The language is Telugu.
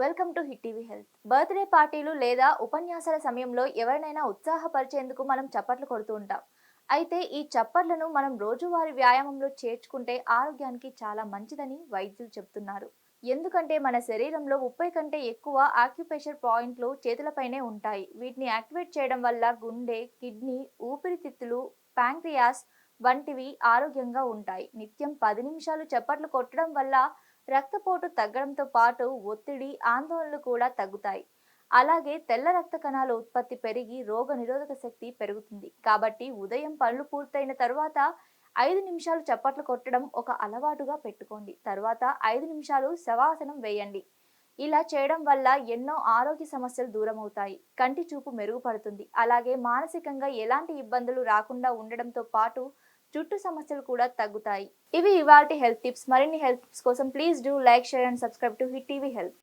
Welcome to Hit TV health. Birthday పార్టీలు లేదా ఉపన్యాసాల సమయంలో ఎవరినైనా ఉత్సాహపరిచేందుకు మనం చప్పట్లు కొడుతూ ఉంటాం. అయితే ఈ చప్పట్లను మనం రోజువారీ వ్యాయామంలో చేర్చుకుంటే ఆరోగ్యానికి చాలా మంచిదని వైద్యులు చెబుతున్నారు. ఎందుకంటే మన శరీరంలో ముప్పై కంటే ఎక్కువ ఆక్యుపేషన్ పాయింట్లు చేతులపైనే ఉంటాయి. వీటిని యాక్టివేట్ చేయడం వల్ల గుండె కిడ్నీ ఊపిరితిత్తులు ప్యాంక్రియాస్ వంటివి ఆరోగ్యంగా ఉంటాయి. నిత్యం పది నిమిషాలు చప్పట్లు కొట్టడం వల్ల రక్తపోటు తగ్గడంతో పాటు ఒత్తిడి ఆందోళనలు కూడా తగ్గుతాయి. అలాగే తెల్ల రక్త కణాల ఉత్పత్తి పెరిగి రోగ నిరోధక శక్తి పెరుగుతుంది. కాబట్టి ఉదయం పనులు పూర్తయిన తర్వాత ఐదు నిమిషాలు చప్పట్లు కొట్టడం ఒక అలవాటుగా పెట్టుకోండి. తర్వాత ఐదు నిమిషాలు శవాసనం వేయండి. ఇలా చేయడం వల్ల ఎన్నో ఆరోగ్య సమస్యలు దూరం అవుతాయి కంటి చూపు మెరుగుపడుతుంది. అలాగే మానసికంగా ఎలాంటి ఇబ్బందులు రాకుండా ఉండడంతో పాటు జుట్టు సమస్యలు కూడా తగ్గుతాయి. ఇవి ఇవాటి హెల్త్ టిప్స్. మరిన్ని హెల్త్ టిప్స్ కోసం please do like share and subscribe to Hit TV health.